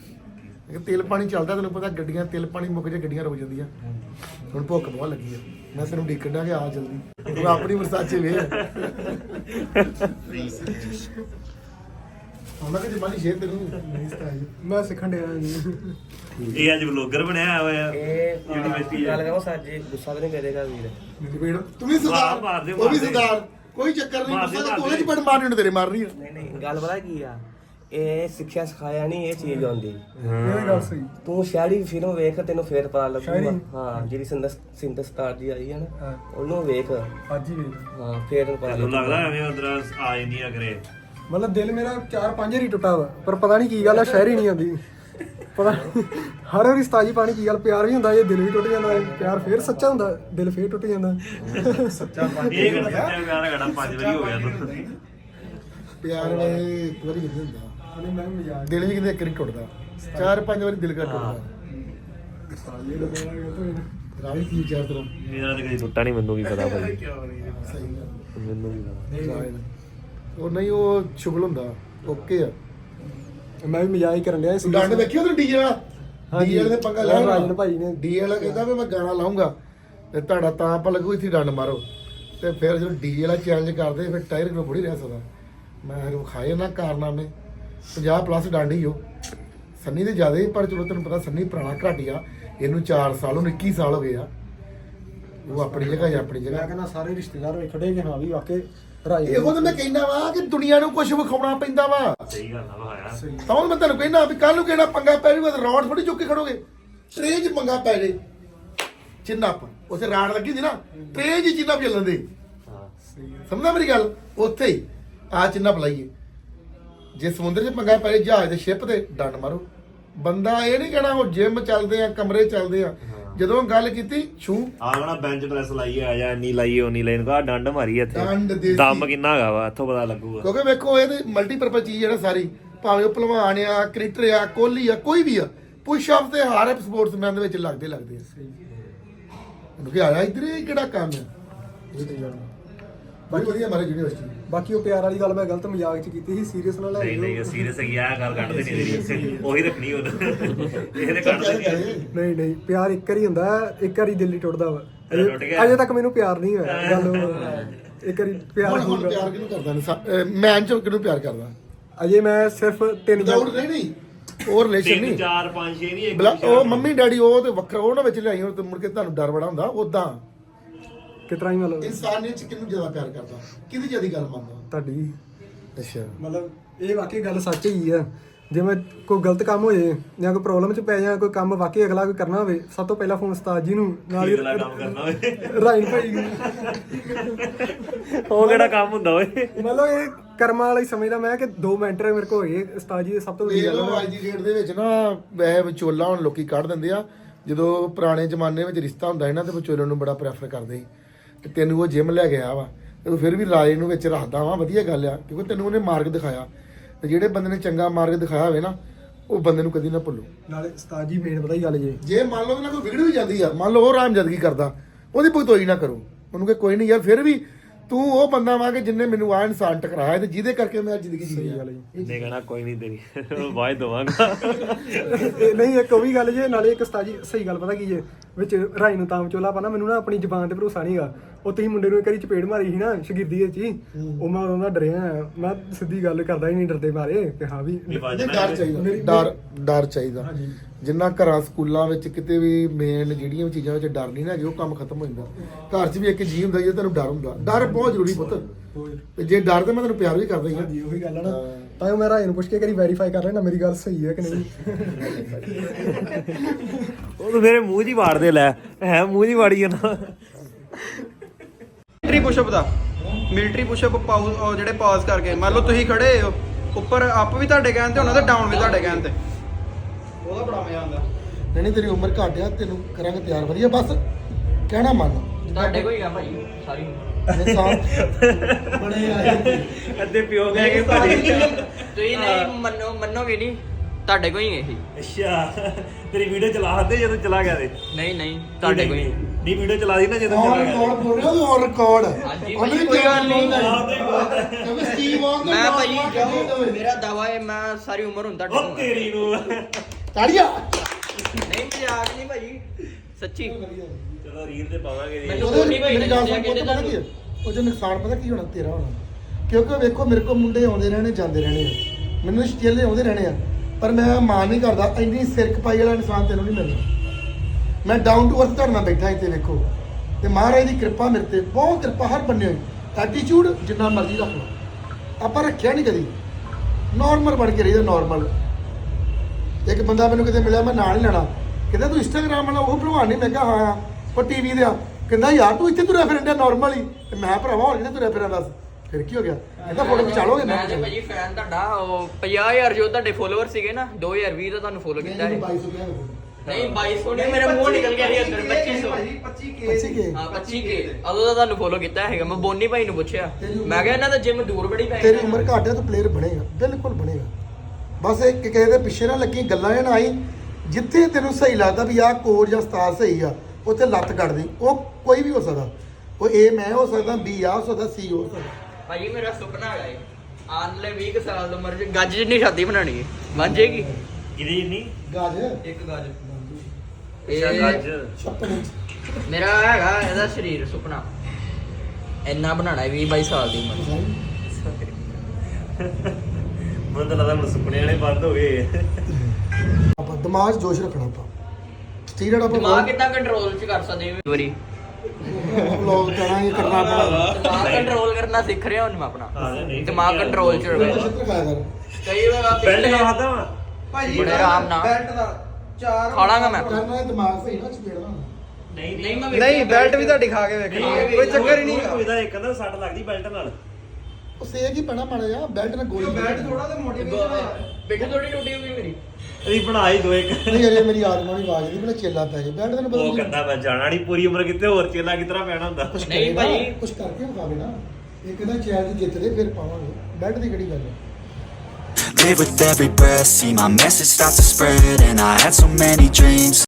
ਕਿ ਤੇਲ ਪਾਣੀ ਚੱਲਦਾ ਤੈਨੂੰ ਪਤਾ ਗੱਡੀਆਂ ਤੇਲ ਪਾਣੀ ਮੁੱਕ ਜੇ ਗੱਡੀਆਂ ਰੁਕ ਜਾਂਦੀਆਂ। ਹੁਣ ਭੁੱਖ ਬਹੁਤ ਲੱਗੀ ਆ। ਮੈਂ ਤੈਨੂੰ ਡੀਕਣ ਕਿ ਆ ਜਲਦੀ। ਤੂੰ ਆਪਣੀ ਵਰਸਾਚੇ ਵੇ ਉਹਨਾਂ ਕਿ ਜਮਾਨੀ ਸ਼ੇਰ ਤੈਨੂੰ ਨਹੀਂ ਸਤਾਇਆ ਮੈਂ ਸਿੱਖਣ ਡਿਆ ਇਹ ਅੱਜ ਵਲੌਗਰ ਬਣਿਆ ਹੋਇਆ। ਇਹ ਯੂਨੀਵਰਸਿਟੀ ਗੱਲ ਕਹੋ ਸਾਜੀ ਗੁੱਸਾ ਤਾਂ ਨਹੀਂ ਕਰੇਗਾ ਵੀਰ। ਨਿਬੇੜ। ਤੂੰ ਵੀ ਸਰਦਾਰ ਮਾਰ ਦਿਓ, ਉਹ ਵੀ। ਸਰਦਾਰ ਕੋਈ ਚੱਕਰ ਨਹੀਂ ਗੁੱਸਾ ਮਾਰ ਕੋਲੇ ਚ। ਬੜ ਮਾਰਨੀ ਉਹਨੇ ਤੇਰੇ ਮਾਰ ਰਹੀ ਆ। ਨਹੀਂ ਨਹੀਂ ਗੱਲ ਪਤਾ ਕੀ ਆ? ਇਹ ਸਿੱਖਿਆ ਸਿਖਾਇਆ ਨਹੀਂ ਇਹ ਚੀਜ਼ ਆਉਂਦੀ। ਇਹ ਗੱਲ ਸਹੀ। ਤੂੰ ਸ਼ਾਇਰੀ ਫਿਲਮ ਵੇਖ ਤੈਨੂੰ ਫੇਰ ਪਤਾ ਲੱਗੂਗਾ? ਹਾਂ ਜਿਹੜੀ ਸਿੰਦਰ ਸਿੰਦਰ ਸਟਾਰ ਦੀ ਆਈ ਹੈ ਨਾ। ਉਹਨੂੰ ਵੇਖ। ਅੱਜ ਹੀ ਵੇਖ। ਹਾਂ ਫੇਰ ਪਤਾ ਲੱਗਦਾ ਐਵੇਂ ਉਧਰ ਆ ਜਾਂਦੀ ਆ ਕਰੇ। ਮਤਲਬ ਦਿਲ ਮੇਰਾ ਚਾਰ ਪੰਜ ਵਾਰੀ ਟੁੱਟਾ ਵਾ ਪਰ ਪਤਾ ਨਹੀਂ ਕੀ ਗੱਲ ਆ ਸ਼ਹਿਰ ਹੀ ਨਹੀਂ ਆਉਂਦੀ। ਪਤਾ ਨੀ, ਹਰ ਵਾਰੀ ਸਤਾਜੀ ਪਾਣੀ ਕੀ ਗੱਲ ਪਿਆਰ ਵੀ ਹੁੰਦਾ ਇਹ ਦਿਲ ਵੀ ਟੁੱਟ ਜਾਂਦਾ ਹੈ ਪਿਆਰ ਫੇਰ ਸੱਚਾ ਹੁੰਦਾ ਦਿਲ ਫੇਰ ਟੁੱਟ ਜਾਂਦਾ। ਸੱਚਾ ਇਹ ਕਿਹੜਾ ਸੱਚਾ ਪਿਆਰ ਹੈਗਾ ਪੰਜ ਵਾਰੀ ਹੋ ਗਿਆ ਤੂੰ। ਪਿਆਰ ਵੇ ਇੱਕ ਵਾਰੀ ਕਿਤੇ ਹੁੰਦਾ। ਉਹਨੇ ਮੈਂ ਵੀ ਮਜ਼ਾਕ ਦਿਲ ਵੀ ਕਿਤੇ ਇੱਕ ਵਾਰੀ ਟੁੱਟਦਾ। ਚਾਰ ਪੰਜ ਵਾਰੀ ਦਿਲ ਕਰ ਟੁੱਟਦਾ ਜੀ ਦਾ। ਰਾਵੀ ਕੀ ਚਾਰ ਤਰ੍ਹਾਂ ਮੇਰਾ ਤਾਂ ਕਦੀ ਟੁੱਟਾ ਨਹੀਂ ਮੈਨੂੰ ਕੀ ਪਤਾ ਭਾਈ। ਸਹੀ ਗੱਲ। ਮੈਨੂੰ ਕੀ ਪਤਾ। ਰਾਵੀ ਉਹ ਨਹੀਂ ਉਹ ਸ਼ੁਗਲ ਹੁੰਦਾ। ਓਕੇ ਆ। ਮੈਂ ਵੀ ਮਜ਼ਾਕ ਹੀ ਕਰਨ ਡਿਆ ਸੀ ਡੰਡ ਵੇਖਿਓ ਤੇ ਡੀਜੇ ਵਾਲਾ? ਹਾਂਜੀ। ਡੀਜੇ ਵਾਲੇ ਨੇ ਪੰਗਾ ਲਿਆ ਰਾਜਨ ਭਾਈ ਨੇ। ਡੀਜੇ ਵਾਲਾ ਕਹਿੰਦਾ ਵੀ ਮੈਂ ਗਾਣਾ ਲਾਉਂਗਾ। ਤੇ ਤੁਹਾਡਾ ਤਾਂ ਪਾ ਲੱਗੂ ਇੱਥੇ ਡੰਡ ਮਾਰੋ। ਤੇ ਫਿਰ ਜਦੋਂ ਡੀਜੇ ਵਾਲਾ ਚੈਲੰਜ ਕਰਦੇ ਫਿਰ ਟਾਇਰ ਨੂੰ ਬੁੜੀ ਰਹਿ ਸਕਦਾ। ਮੈਂ ਫਿਰ ਖਾਏ ਨਾ ਕਾਰਨਾਮੇ। 50 ਪਲੱਸ ਡੰਡ ਹੀ ਹੋ। ਸੰਨੀ ਦੇ ਜ਼ਿਆਦਾ ਹੀ ਪਰ ਚਲੋ ਤੈਨੂੰ ਪਤਾ ਸੰਨੀ ਪੁਰਾਣਾ ਘਾਟੀ ਆ। ਇਹਨੂੰ 4 ਸਾਲ ਉਹਨੂੰ 21 ਸਾਲ ਹੋ ਗਏ ਆ। ਉਹ ਆਪਣੀ ਜਗ੍ਹਾ ਜਾਂ ਆਪਣੀ ਮੈਂ ਜਗ੍ਹਾ ਕਹਿੰਦਾ ਸਾਰੇ ਰਿਸ਼ਤੇਦਾਰ ਵੇਖ ਖੜੇ ਕਿ ਹਾਂ ਵੀ ਵਾਕੇ। ਇਹੋ ਤਾਂ ਮੈਂ ਕਹਿੰਦਾ ਵਾ ਕਿ ਦੁਨੀਆ ਨੂੰ ਕੁਝ ਵਿਖਾਉਣਾ ਪੈਂਦਾ ਵਾ। ਸਹੀ ਗੱਲ ਆ ਭਾਇਆ ਤਾਂ ਹੁਣ ਮੈਂ ਤੁਹਾਨੂੰ ਕਹਿੰਦਾ ਵੀ ਕੱਲ ਨੂੰ ਕਿਹੜਾ ਪੰਗਾ ਪੈ ਜਾਊਗਾ ਤੇ ਰੌਡ ਥੋੜੀ ਚੁੱਕ ਕੇ ਖੜੋਗੇ। ਟ੍ਰੇਨ 'ਚ ਪੰਗਾ ਪੈ ਜੇ। ਚਿੰਨਾਪ ਉੱਥੇ ਰਾੜ ਲੱਗੀ ਸੀ ਨਾ ਟ੍ਰੇਨ 'ਚ ਚਿੰਨਾਪ ਚੱਲਣ ਦੇ। ਹਾਂ। ਸਮਝਦਾ ਮੇਰੀ ਗੱਲ? ਉੱਥੇ ਹੀ। ਆ ਚਿੰਨਾਪ ਲਾਈਏ। ਜੇ ਸਮੁੰਦਰ 'ਚ ਪੰਗਾ ਪੈ ਜੇ ਜਹਾਜ਼ ਦੇ ਸ਼ਿਪ ਤੇ ਡੰਡ ਮਾਰੋ। ਬੰਦਾ ਇਹ ਨਹੀਂ ਕਹਿਣਾ ਉਹ ਜਿਮ ਚੱਲਦੇ ਆ ਕਮਰੇ ਚੱਲਦੇ ਆ। ਜਦੋਂ ਗੱਲ ਕੀਤੀ ਛੂ। ਆਗਣਾ ਬੈਂਚ ਡਰੈਸ ਲਾਈਏ ਆ ਜਾ ਇੰਨੀ ਲਾਈਏ ਉਨੀ ਲਾਈਨ ਕਾ ਡੰਡ ਮਾਰੀ ਇੱਥੇ। ਡੰਡ। ਦਮ ਕਿੰਨਾ ਹੈਗਾ ਵਾ ਇੱਥੋਂ ਪਤਾ ਲੱਗੂਗਾ। ਕਿਉਂਕਿ ਵੇਖੋ ਇਹ ਮਲਟੀਪਰਪਸ ਚੀਜ਼ ਜਿਹੜਾ ਸਾਰੀ। ਭਾਵੇਂ ਉਹ ਭਲਵਾਨ ਆ ਕ੍ਰਿਕਟਰ ਆ ਕੋਹਲੀ ਆ ਕੋਈ ਵੀ ਆ ਪੁਸ਼ ਅਪ ਤੇ ਹਰ ਇੱਕ ਸਪੋਰਟਸਮੈਨ ਦੇ ਵਿੱਚ ਲੱਗਦੇ ਲੱਗਦੇ ਆ। ਉਹਨੂੰ ਕਿ ਆਇਆ ਇੱਧਰ ਇਹ ਕਿਹੜਾ ਕੰਮ ਆ? ਇਹ ਤੇ ਗੱਲ ਬਾਕੀ ਵਧੀਆ ਮਾਰੇ ਯੂਨੀਵਰਸਿਟੀ ਬਾਕੀ ਉਹ ਪਿਆਰ ਵਾਲੀ ਗੱਲ ਮੈਂ ਗਲਤ ਮਜ਼ਾਕ ਚ ਕੀਤੀ ਸੀ ਸੀਰੀਅਸ ਨਾਲ ਲੈ ਨਹੀਂ ਨਹੀਂ ਸੀਰੀਅਸ ਹੈਗੀ ਆ ਗੱਲ ਕੱਢਦੇ ਨਹੀਂ ਤੇਰੀ ਉਹੀ ਰੱਖਣੀ ਉਹ ਇਹਦੇ ਕੱਢਦੇ ਨਹੀਂ ਨਹੀਂ ਨਹੀਂ ਪਿਆਰ ਇੱਕ ਵਾਰੀ ਹੁੰਦਾ ਹੈ, ਇੱਕ ਵਾਰੀ ਦਿਲ ਹੀ ਟੁੱਟਦਾ ਵਾ। ਅਜੇ- ਤੱਕ ਮੈਨੂੰ ਪਿਆਰ ਨਹੀਂ ਹੋਇਆ ਗੱਲ ਹੈ। ਇੱਕ ਵਾਰੀ ਪਿਆਰ ਹੋਊਗਾ ਪਿਆਰ ਕਿਹਨੂੰ ਕਰਦਾ ਨਹੀਂ ਮੈਨ ਚ ਕਿਹਨੂੰ ਪਿਆਰ ਕਰਦਾ? ਅਜੇ ਮੈਂ ਸਿਰਫ ਤਿੰਨ ਵਿਦਆਊਟ ਨਹੀਂ ਨਹੀਂ? ਉਹ ਰਿਲੇਸ਼ਨ ਨਹੀਂ। ਚਾਰ ਪੰਜ ਛੇ ਨਹੀਂ ਉਹ ਮੰਮੀ ਡੈਡੀ ਉਹ ਤੇ ਵੱਖਰਾ ਉਹ ਨਾ ਵਿੱਚ ਲਿਆਈ ਹੁਣ ਤੇ ਮੁੜ ਕੇ ਤੁਹਾਨੂੰ ਡਰ ਬੜਾ ਹੁੰਦਾ ਉਦਾਂ ਕਿਤਰਾ ਹੀ ਮਤਲਬ? ਇਨਸਾਨੀਅਤ ਚ ਕਿਹਨੂੰ ਜ਼ਿਆਦਾ ਪਿਆਰ ਕਰਦਾ? ਕਿਹਦੀ ਜ਼ਿਆਦਾ ਗੱਲ ਮੰਨਦਾ? ਤੁਹਾਡੀ? ਅੱਛਾ। ਮਤਲਬ ਇਹ ਵਾਕਈ ਗੱਲ ਸੱਚ ਹੀ ਆ। ਜਿਵੇਂ ਕੋਈ ਗਲਤ ਕੰਮ ਹੋ ਜਾਏ ਜਾਂ ਕੋਈ ਪ੍ਰੋਬਲਮ ਚ ਪੈ ਜਾ ਕੋਈ ਕੰਮ ਵਾਕਈ ਅਗਲਾ ਕੋਈ ਕਰਨਾ ਹੋਵੇ ਸਭ ਤੋਂ ਪਹਿਲਾਂ ਫੋਨ ਉਸਤਾਦ ਜੀ ਨੂੰ ਨਾਲ ਹੀ ਅਗਲਾ ਕੰਮ ਕਰਨਾ ਹੋਵੇ ਰਾਈਨ ਭਾਈ ਨੂੰ। ਉਹ ਕਿਹੜਾ ਕੰਮ ਹੁੰਦਾ ਓਏ ਮਤਲਬ ਇਹ ਕਰਮਾਂ ਵਾਲੀ ਸਮਝਦਾ ਮੈਂ ਕਿ 2 ਮਿੰਟ ਮੇਰੇ ਕੋਲ ਹੋਏ। ਉਸਤਾਦ ਜੀ ਦੇ ਸਭ ਤੋਂ ਵੱਡੀ ਗੱਲ ਆ। ਅੱਜ ਦੀ ਡੇਟ ਦੇ ਵਿੱਚ ਨਾ ਵੈਸੇ ਵਿਚੋਲਾ ਹੁਣ ਲੋਕੀ ਕੱਢ ਦਿੰਦੇ ਆ। ਜਦੋਂ ਪੁਰਾਣੇ ਜ਼ਮਾਨੇ ਵਿੱਚ ਰਿਸ਼ਤਾ ਹੁੰਦਾ ਸੀ ਨਾ ਤੇ ਵਿਚੋਲੇ ਨੂੰ ਬੜਾ ਪ੍ਰੈਫਰ ਕਰਦੇ ਸੀ। ਤੇ ਤੈਨੂੰ ਉਹ ਜਿਮ ਲੈ ਗਿਆ ਵਾ। ਤੇ ਤੂੰ ਫਿਰ ਵੀ ਰਾਜੇ ਨੂੰ ਵਿੱਚ ਰੱਖਦਾ ਵਾ ਵਧੀਆ ਗੱਲ ਆ ਕਿਉਂਕਿ ਤੈਨੂੰ ਉਹਨੇ ਮਾਰਗ ਦਿਖਾਇਆ। ਤੇ ਜਿਹੜੇ ਬੰਦੇ ਨੇ ਚੰਗਾ ਮਾਰਗ ਦਿਖਾਇਆ ਹੋਵੇ ਨਾ ਉਹ ਬੰਦੇ ਨੂੰ ਕਦੀ ਨਾ ਭੁੱਲੋ। ਨਾਲੇ ਉਸਤਾਦ ਜੀ ਮੇਨ ਪਤਾ ਹੀ ਗੱਲ ਜੇ। ਜੇ ਮੰਨ ਲਓ ਨਾਲ ਕੋਈ ਵਿਗੜ ਵੀ ਜਾਂਦੀ ਆ ਮੰਨ ਲਓ ਉਹ ਰਾਮਜਦਗੀ ਕਰਦਾ ਉਹਦੀ ਭੁਗਤੋਈ ਨਾ ਕਰੋ। ਉਹਨੂੰ ਕਿ ਕੋਈ ਨਹੀਂ ਯਾਰ ਫਿਰ ਵੀ ਤੂੰ ਉਹ ਬੰਦਾ ਵਾ ਕਿ ਜਿੰਨੇ ਮੈਨੂੰ ਆ ਇਨਸਾਨ ਟਕਰਾਇਆ ਤੇ ਜਿਹਦੇ ਕਰਕੇ ਮੈਂ ਜ਼ਿੰਦਗੀ ਜੀ ਰਿਹਾ। ਗੱਲ ਜੀ। ਨੇ ਕਹਣਾ ਕੋਈ ਨਹੀਂ ਤੇਰੀ ਵਾਜ ਦਵਾਂਗਾ। ਇਹ ਨਹੀਂ ਇੱਕ ਉਹ ਵੀ ਗੱਲ ਜੇ ਨਾਲੇ ਇੱਕ ਉਸਤਾਦ ਜੀ ਸਹੀ ਗੱਲ ਪਤਾ ਕੀ ਜੇ ਵਿੱਚ ਰਾਈ ਨੂੰ ਤਾਮ ਚੋਲਾ ਪਾਣਾ ਮੈਨੂੰ ਨਾ ਆਪਣੀ ਜ਼ਬਾਨ ਤੇ ਭਰੋਸਾ ਨਹੀਂਗਾ ਉਹ ਤੁਸੀਂ ਮੁੰਡੇ ਨੂੰ ਇੱਕ ਵਾਰੀ ਚਪੇੜ ਮਾਰੀ ਸੀ ਨਾ ਸ਼ਗਿਰਦੀ ਵਿੱਚ ਹੀ। ਉਹ ਮੈਂ ਉਹਦਾ ਡਰਿਆ ਆ। ਮੈਂ ਸਿੱਧੀ ਗੱਲ ਕਰਦਾ ਹੀ ਨਹੀਂ ਡਰਦੇ ਮਾਰੇ ਕਿ ਹਾਂ ਵੀ ਨਹੀਂ ਨਾ ਡਰ ਚਾਹੀਦਾ। ਡਰ ਡਰ ਚਾਹੀਦਾ। ਜਿੰਨਾ ਘਰਾਂ ਸਕੂਲਾਂ ਵਿੱਚ ਕਿਤੇ ਵੀ ਮੇਨ ਜਿਹੜੀਆਂ ਚੀਜ਼ਾਂ ਵਿੱਚ ਡਰ ਨਹੀਂ ਨਾ ਹੈਗੇ ਉਹ ਕੰਮ ਖਤਮ ਹੋ ਜਾਂਦਾ। ਘਰ 'ਚ ਵੀ ਇੱਕ ਜੀ ਹੁੰਦਾ ਜਿਹਦਾ ਤੈਨੂੰ ਡਰ ਹੁੰਦਾ। ਡਰ ਬਹੁਤ ਜ਼ਰੂਰੀ ਪੁੱਤ। ਤੇ ਜੇ ਡਰ ਤੇ ਮੈਂ ਤੈਨੂੰ ਪਿਆਰ ਵੀ ਕਰਦਾ ਹੀ ਹਾਂ ਉਹੀ ਗੱਲ ਆ ਨਾ। ਤਾਂ ਉਹ ਮੈਂ ਰਾਈ ਨੂੰ ਪੁੱਛ ਕੇ ਕਰੀ ਵੈਰੀਫਾਈ ਕਰ ਲੈਣਾ ਮੇਰੀ ਗੱਲ ਸਹੀ ਹੈ ਕਿ ਨਹੀਂ। ਉਹ ਤਾਂ ਮੇਰੇ ਮੂੰਹ ਹੀ ਵਾੜਦੇ ਲੈ। ਹੈ ਮੂੰਹ ਹੀ ਵਾੜੀ ਜਾਂਦਾ। ਮਿਲਟਰੀ ਪੁਸ਼ਅਪ ਦਾ। ਮਿਲਟਰੀ ਪੁਸ਼ਅਪ ਪਾਉ ਜਿਹੜੇ ਪਾਸ ਕਰਕੇ। ਮੰਨ ਲਓ ਤੁਸੀਂ ਖੜੇ ਹੋ। ਉੱਪਰ ਅਪ ਵੀ ਤੁਹਾਡੇ ਕਹਿਣ ਤੇ ਹੋਣਾ ਤੇ ਡਾਊਨ ਵੀ ਤੁਹਾਡੇ ਕਹਿਣ ਤੇ। ਉਹਦਾ ਬੜਾ ਮਜ਼ਾ ਆਉਂਦਾ। ਨਹੀਂ ਨਹੀਂ ਤੇਰੀ ਉਮਰ ਘੱਟ ਆ ਤੈਨੂੰ ਕਰਾਂਗੇ ਤਿਆਰ। ਵਧੀਆ ਬਸ ਕਹਿਣਾ ਮੰਨ। ਤੁਹਾਡੇ ਕੋਈ ਆ ਭਾਈ ਸਾਰੀ ਇਨਸਾਨ ਬੜੇ ਆਏ ਅੱਧੇ ਪਿਓ ਕਹਿ ਕੇ ਭਾਜੀ ਤੁਸੀਂ ਨਹੀਂ ਮੰਨੋ ਮੰਨੋਗੇ ਨਹੀਂ ਤੁਹਾਡੇ ਕੋਈ ਨਹੀਂ ਸੀ ਅੱਛਾ ਤੇਰੀ ਵੀਡੀਓ ਚਲਾ ਹੱਦੇ ਜਦੋਂ ਚਲਾ ਗਿਆ ਤੇ। ਨਹੀਂ ਨਹੀਂ ਤੁਹਾਡੇ ਕੋਈ ਨਹੀਂ ਵੀਡੀਓ ਚਲਾ ਦੀ ਨਾ ਜਦੋਂ ਔਨ ਚਲਾ ਗਿਆ। ਰਿਕਾਰਡ ਬੋਲ ਰਿਹਾ ਉਹ ਰਿਕਾਰਡ ਹਾਂਜੀ ਉਹਨੇ ਕੋਈ ਗੱਲ ਨਹੀਂ। ਕਿਉਂਕਿ ਸਟੀਵ ਆਨ ਦਾ ਮੈਂ ਭਾਈ ਨਾ ਹੋਏ। ਮੇਰਾ ਦਾਵਾ ਹੈ ਮੈਂ ਸਾਰੀ ਉਮਰ ਹੁੰਦਾ ਉਹ ਤੇਰੀ ਨੂੰ ਤਾੜੀਆ। ਨਹੀਂ ਮਜ਼ਾਕ ਨਹੀਂ ਭਾਈ ਸੱਚੀ। ਚਲੋ ਰੀਲ ਤੇ ਪਾਵਾਂਗੇ ਜੀ। ਮੈਨੂੰ ਉਹਦੇ ਮੇਰੀ ਗੱਲ ਸੁਣ ਪੁੱਤ ਪਤਾ ਕੀ ਹੈ? ਉਹ ਜੋ ਨੁਕਸਾਨ ਪਤਾ ਕੀ ਹੋਣਾ ਤੇਰਾ ਹੋਣਾ। ਕਿਉਂਕਿ ਵੇਖੋ ਮੇਰੇ ਕੋਲ ਮੁੰਡੇ ਆਉਂਦੇ ਰਹਿਣੇ ਜਾਂਦੇ ਰਹਿਣੇ ਆ। ਮੈਨੂੰ ਸਟੇਲੇ ਆਉਂਦੇ ਰਹਿਣੇ ਆ। ਪਰ ਮੈਂ ਮਾਨ ਨਹੀਂ ਕਰਦਾ ਇੰਨੀ ਸਿਰ ਖਪਾਈ ਵਾਲਾ ਇਨਸਾਨ ਤੈਨੂੰ ਨਹੀਂ ਮਿਲਦਾ। ਮੈਂ ਡਾਊਨ ਟੂ ਅਰਥ ਤੁਹਾਡੇ ਨਾਲ ਬੈਠਾ ਇੱਥੇ ਵੇਖੋ। ਤੇ ਮਹਾਰਾਜ ਦੀ ਕਿਰਪਾ ਮੇਰੇ ਤੇ ਬਹੁਤ ਕਿਰਪਾ ਹਰ ਬੰਨੇ ਹੋਈ। ਐਟੀਟਿਊਡ ਜਿੰਨਾ ਮਰਜ਼ੀ ਰੱਖ। ਲਓ ਆਪਾਂ ਰੱਖਿਆ ਨਹੀਂ ਕਦੀ। ਨਾਰਮਲ ਬਣ ਕੇ ਰਹੀਦਾ ਨਾਰਮਲ ਇੱਕ ਬੰਦਾ ਮੈਨੂੰ ਕਿਤੇ ਮਿਲਿਆ ਮੈਂ ਨਾਂ ਨਹੀਂ ਲੈਣਾ। ਕਹਿੰਦਾ ਤੂੰ ਇੰਸਟਾਗ੍ਰਾਮ ਵਾਲਾ ਉਹ ਭਲਵਾਨ ਨਹੀਂ ਮੈਂ ਕਿਹਾ ਹਾਂ ਉਹ ਟੀਵੀ ਦੇ ਆ। ਕਹਿੰਦਾ ਯਾਰ ਤੂੰ ਇੱਥੇ ਤੁਰਿਆ ਫਿਰਦਾ ਨਾਰਮਲ ਹੀ। ਤੇ ਮੈਂ ਭਰਾਵਾ ਹੋਰ ਕਿਤੇ ਤੁਰਿਆ ਫਿਰਾਂ ਦੱਸ ਫਿਰ ਕੀ ਹੋ ਗਿਆ? ਕਹਿੰਦਾ ਫੋਟੋ ਖਿਚਾ ਲੋਗੇ ਮੈਂ ਤੇ ਭਾਜੀ ਫੈਨ ਤੁਹਾਡਾ ਉਹ 50000 ਜੋ ਤੁਹਾਡੇ ਫੋਲੋਅਰ ਸੀਗੇ ਨਾ 2020 ਦਾ ਤੁਹਾਨੂੰ ਫੋਲੋ ਕੀਤਾ ਹੈ ਨਹੀਂ 2200 ਨਹੀਂ ਮੇਰਾ ਮੂੰਹ ਨਿਕਲ ਗਿਆ ਸੀ ਅੰਦਰ 2500 25 ਅੱਛੀ ਕੇ ਹਾਂ 25 ਕੇ। ਉਦੋਂ ਦਾ ਤੁਹਾਨੂੰ ਫੋਲੋ ਕੀਤਾ ਹੈਗਾ ਮੈਂ ਬੋਨੀ ਭਾਈ ਨੂੰ ਪੁੱਛਿਆ। ਮੈਂ ਕਿਹਾ ਇਹਨਾਂ ਦਾ ਜਿਮ ਦੂਰ ਬੜੀ ਪੈ ਤੇਰੀ ਉਮਰ ਘੱਟ ਹੈ ਤੂੰ ਪਲੇਅਰ ਬਣੇਗਾ ਬਿਲਕੁਲ ਬਣੇਗਾ। ਬਸ ਇਹ ਕਿ ਕਿਸੇ ਦੇ ਪਿੱਛੇ ਨਾ ਲੱਗੀ ਗੱਲਾਂ ਨਾ ਆਈ ਜਿੱਥੇ ਤੈਨੂੰ ਸਹੀ ਲੱਗਦਾ ਵੀ ਆਹ ਕੋਚ ਜਾਂ ਉਸਤਾਦ ਸਹੀ ਆ ਉੱਥੇ ਲੱਤ ਕੱਢ ਦੇ ਉਹ ਕੋਈ ਵੀ ਹੋ ਸਕਦਾ। ਉਹ ਏ ਮੈਂ ਹੋ ਸਕਦਾ ਬੀ ਆ ਹੋ ਸਕਦਾ ਸੀ ਹੋ ਸਕਦਾ। ਭਾਈ ਮੇਰਾ ਸੁਪਨਾ ਹੈਗਾ ਏ ਆਉਣ ਵਾਲੇ 20 ਕੁ ਸਾਲ ਦੀ ਉਮਰ 'ਚ ਗੱਜ ਜਿੰਨੀ ਸ਼ਾਦੀ ਬਣਾਣੀ ਹੈ। ਬਣ ਜਾਏਗੀ। ਇਹਦੀ ਨਹੀਂ ਗਾਜ। ਇੱਕ ਗੱਜ। ਇਹ ਮੇਰਾ ਹੈਗਾ ਇਹਦਾ ਸਰੀਰ ਸੁਪਨਾ। ਇੰਨਾ ਬਣਾਣਾ ਹੈ 20 22 ਸਾਲ ਦੀ ਉਮਰ। 'ਚ। ਮੈਨੂੰ ਤਾਂ ਲੱਗਦਾ ਹੁਣ ਸੁਪਨੇ ਵਾਲੇ ਬੰਦ ਹੋ ਗਏ। ਆਪਾਂ ਦਿਮਾਗ 'ਚ ਜੋਸ਼ ਰੱਖਣਾ ਆਪਾਂ। ਸਟੀਰਡ ਆਪਾਂ ਦਿਮਾਗ ਕਿੱਦਾਂ ਕੰਟਰੋਲ 'ਚ ਕਰ ਸਕਦੇ ਹਾਂ? ਵਾਰੀ। ਵਲੌਗ ਕਰਾਂਗੇ ਕਰਨਾ ਪੈਣਾ ਦਿਮਾਗ ਕੰਟਰੋਲ ਕਰਨਾ ਸਿੱਖ ਰਿਹਾ ਹੁਣ ਮੈਂ ਆਪਣਾ। ਹਾਂ ਨਹੀਂ ਦਿਮਾਗ ਕੰਟਰੋਲ 'ਚ ਰਵੇ ਛਿੱਤਰ ਖਾਇਆ ਕਰ। ਕਈ ਵਾਰ ਬੈਲਟ ਖਾਦਾ ਵਾ ਭਾਜੀ ਬੜੇ ਆਰਾਮ ਨਾਲ। ਬੈਲਟ ਦਾ ਚਾਰ ਮੈਂ। ਕਰਨਾ ਹੈ ਦਿਮਾਗ ਸਹੀ ਨਾ ਚਪੇੜਨਾ ਨਹੀਂ ਨਹੀਂ ਮੈਂ ਨਹੀਂ ਬੈਲਟ ਵੀ ਤੁਹਾਡੀ ਖਾ ਕੇ ਵੇਖਣੀ ਹੈ, ਕੋਈ ਚੱਕਰ ਹੀ ਨਹੀਂ ਕੋਈ ਦਾ ਇੱਕ ਕਹਿੰਦਾ ਸੱਟ ਲੱਗਦੀ ਬੈਲਟ ਨਾਲ। ਉਹ ਸੇਕ ਹੀ ਪੈਣਾ ਮਾੜਾ ਜਿਹਾ ਬੈਲਟ ਨਾਲ ਗੋਲੀ ਬੈਲਟ ਥੋੜਾ ਤੇ ਮੋਟੀਵੇਸ਼ਨ ਹੈ ਪਿੱਠ ਥੋੜੀ ਟੁੱਟੀ ਹੋਈ ਮੇਰੀ। ਇਹਦੀ ਬਣਾ ਹੀ ਦੋ ਇੱਕ। ਨਹੀਂ ਅਰੇ ਮੇਰੀ ਆਤਮਾ ਦੀ ਆਵਾਜ਼ ਨਹੀਂ ਬਣਾ ਚੇਲਾ ਪੈ ਗਿਆ। ਬੈਲਟ ਤੈਨੂੰ ਉਹ ਪਤਾ ਕਹਿੰਦਾ ਮੈਂ ਜਾਣਾ ਨਹੀਂ ਪੂਰੀ ਉਮਰ ਕਿਤੇ ਹੋਰ ਚੇਲਾ ਕਿਤਰਾ ਪੈਣਾ ਹੁੰਦਾ। ਨਹੀਂ ਭਾਈ। ਕੁਛ ਕਰਕੇ ਵਿਖਾਵੇ ਨਾ ਇੱਕ ਨਾ ਚੈਲੰਜ ਜਿੱਤਦੇ ਫਿਰ ਪਾਵਾਂਗੇ। ਬੈਲਟ ਦੀ ਕਿਹੜੀ ਗੱਲ ਹੈ Live with every breath, see my message start to spread And I had so many dreams